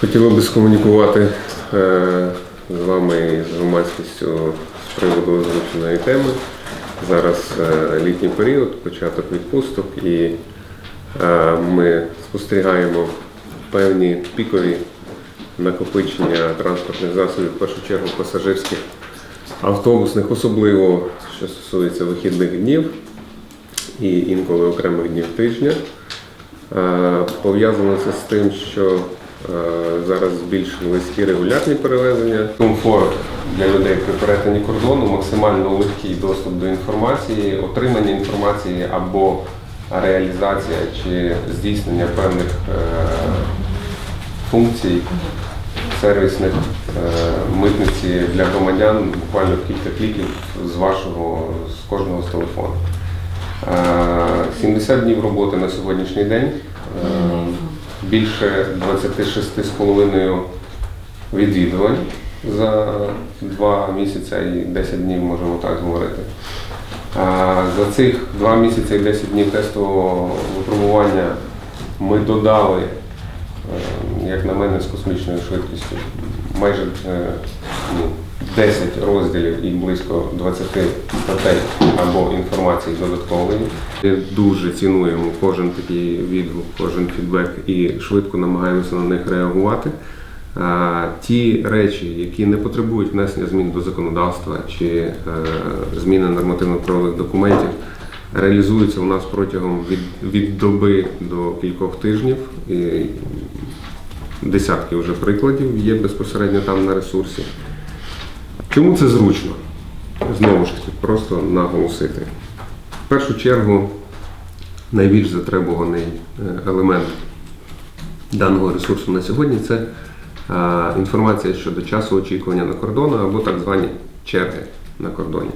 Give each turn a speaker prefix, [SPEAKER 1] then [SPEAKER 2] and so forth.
[SPEAKER 1] Хотіли би скомунікувати е, з вами і з громадськістю з приводу озвученої теми. Зараз е, літній період, початок відпусток, і е, ми спостерігаємо певні пікові накопичення транспортних засобів, в першу чергу пасажирських, автобусних, особливо що стосується вихідних днів і інколи окремих днів тижня. Е, Пов'язано це з тим, що е, зараз збільшились і регулярні перевезення. Комфорт для людей при перетині кордону, максимально легкий доступ до інформації, отримання інформації або реалізація чи здійснення певних е, функцій сервісних митниці для громадян буквально в кілька кліків з вашого з кожного з телефону. Е, 70 днів роботи на сьогоднішній день. Е, Більше 26,5 відвідувань за 2 місяці і 10 днів, можемо так говорити. За цих 2 місяці і 10 днів тестового випробування ми додали, е, як на мене, з космічною швидкістю майже е, ну, 10 розділів і близько 20 статей або інформації додаткової. Дуже цінуємо кожен такий відгук, кожен фідбек і швидко намагаємося на них реагувати. Ті речі, які не потребують внесення змін до законодавства чи е, зміни нормативно-правових документів, реалізуються у нас протягом від, від доби до кількох тижнів. І десятки вже прикладів є безпосередньо там на ресурсі. Чому це зручно? Знову ж таки, просто наголосити. В першу чергу, найбільш затребуваний е, елемент даного ресурсу на сьогодні це е, інформація щодо часу очікування на кордону або так звані черги на кордоні.